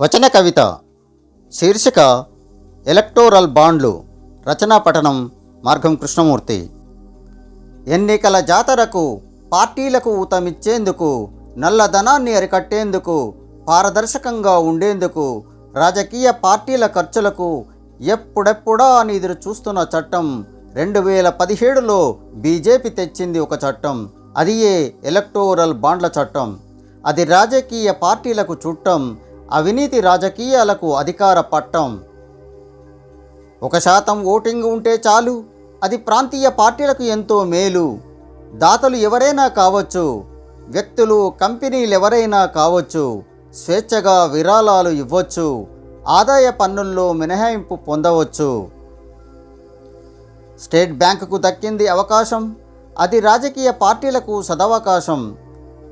వచన కవిత శీర్షిక ఎలక్టోరల్ బాండ్లు రచనా పఠనం మార్గం కృష్ణమూర్తి. ఎన్నికల జాతరకు పార్టీలకు ఊతమిచ్చేందుకు నల్లధనాన్ని అరికట్టేందుకు పారదర్శకంగా ఉండేందుకు రాజకీయ పార్టీల ఖర్చులకు ఎప్పుడెప్పుడా అని ఎదురు చూస్తున్న చట్టం రెండు వేల పదిహేడులో బీజేపీ తెచ్చింది ఒక చట్టం. అది ఏ ఎలక్టోరల్ బాండ్ల చట్టం. అది రాజకీయ పార్టీలకు చుట్టం అవినీతి రాజకీయాలకు అధికార పట్టం. ఒక శాతం ఓటింగ్ ఉంటే చాలు అది ప్రాంతీయ పార్టీలకు ఎంతో మేలు. దాతలు ఎవరైనా కావచ్చు వ్యక్తులు కంపెనీలు ఎవరైనా కావచ్చు స్వేచ్ఛగా విరాళాలు ఇవ్వచ్చు ఆదాయ పన్నుల్లో మినహాయింపు పొందవచ్చు. స్టేట్ బ్యాంకుకు దక్కింది అవకాశం అది రాజకీయ పార్టీలకు సదవకాశం.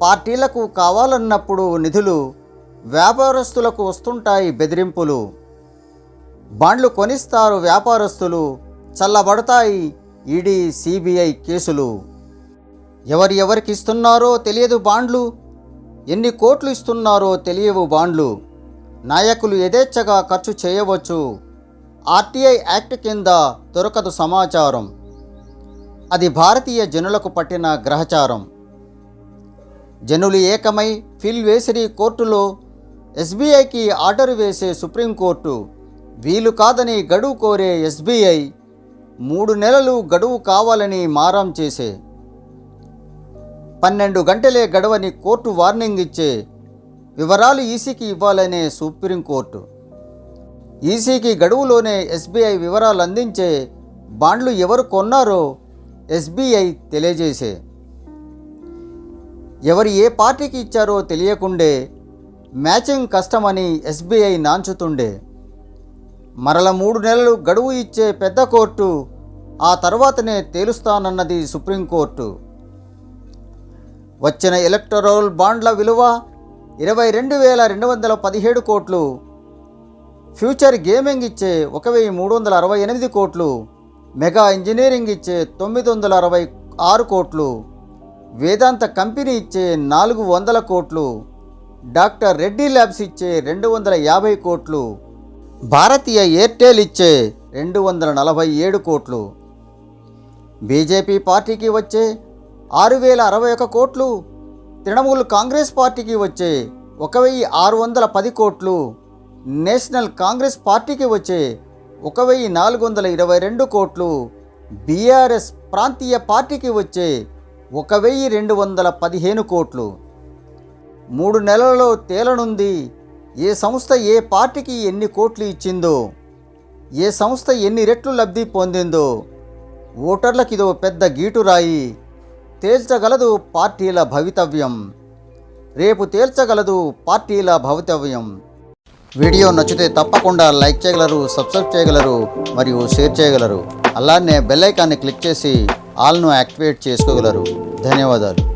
పార్టీలకు కావాలన్నప్పుడు నిధులు వ్యాపారస్తులకు వస్తుంటాయి బెదిరింపులు. బాండ్లు కొనిస్తారు వ్యాపారస్తులు చల్లబడతాయి ఈడీ సిబిఐ కేసులు. ఎవరు ఎవరికి ఇస్తున్నారో తెలియదు బాండ్లు ఎన్ని కోట్లు ఇస్తున్నారో తెలియవు బాండ్లు. నాయకులు యథేచ్ఛగా ఖర్చు చేయవచ్చు. ఆర్టీఐ యాక్ట్ కింద దొరకదు సమాచారం. అది భారతీయ జనులకు పట్టిన గ్రహచారం. జనులు ఏకమై ఫిల్ వేసిరి కోర్టులో ఎస్బీఐకి ఆర్డర్ వేసే సుప్రీంకోర్టు వీలు కాదని గడువు కోరే ఎస్బీఐ మూడు నెలలు గడువు కావాలని మారం చేసే. పన్నెండు గంటలే గడవని కోర్టు వార్నింగ్ ఇచ్చే వివరాలు ఈసీకి ఇవ్వాలనే సుప్రీంకోర్టు ఈసీకి గడువులోనే ఎస్బీఐ వివరాలు అందించే బాండ్లు ఎవరు కొన్నారో ఎస్బీఐ తెలియజేసే. ఎవరు ఏ పార్టీకి ఇచ్చారో తెలియకుండే మ్యాచింగ్ కష్టమని ఎస్బీఐ నాంచుతుండే. మరల మూడు నెలలు గడువు ఇచ్చే పెద్ద కోర్టు ఆ తర్వాతనే తేలుస్తానన్నది సుప్రీంకోర్టు. వచ్చిన ఎలక్టరల్ బాండ్ల విలువ ఇరవై రెండు వేల రెండు వందల పదిహేడు కోట్లు. ఫ్యూచర్ గేమింగ్ ఇచ్చే ఒక వెయ్యి మూడు వందల అరవై ఎనిమిది కోట్లు. మెగా ఇంజనీరింగ్ ఇచ్చే తొమ్మిది వందల అరవై ఆరు కోట్లు. వేదాంత కంపెనీ ఇచ్చే నాలుగు వందల కోట్లు. డాక్టర్ రెడ్డి ల్యాబ్స్ ఇచ్చే రెండు వందల యాభై కోట్లు భారతీయ ఎయిర్టెల్ ఇచ్చే రెండు వందల నలభై ఏడు కోట్లు. బీజేపీ పార్టీకి వచ్చే ఆరు వేల అరవై ఒక కోట్లు తృణమూల్ కాంగ్రెస్ పార్టీకి వచ్చే ఒక వెయ్యి ఆరు వందల పది కోట్లు నేషనల్ కాంగ్రెస్ పార్టీకి వచ్చే ఒక వెయ్యి నాలుగు వందల ఇరవై రెండు కోట్లు బీఆర్ఎస్ ప్రాంతీయ పార్టీకి వచ్చే ఒక వెయ్యి రెండు వందల పదిహేను కోట్లు. మూడు నెలలలో తేలనుంది. ఏ సంస్థ ఏ పార్టీకి ఎన్ని కోట్లు ఇచ్చిందో ఏ సంస్థ ఎన్ని రెట్లు లబ్ధి పొందిందో. ఓటర్లకు ఇదో పెద్ద గీటురాయి తేల్చగలదు పార్టీల భవితవ్యం. రేపు తేల్చగలదు పార్టీల భవితవ్యం. వీడియో నచ్చితే తప్పకుండా లైక్ చేయగలరు సబ్స్క్రైబ్ చేయగలరు మరియు షేర్ చేయగలరు. అలానే బెల్ ఐకాన్ని క్లిక్ చేసి ఆల్ను యాక్టివేట్ చేసుకోగలరు. ధన్యవాదాలు.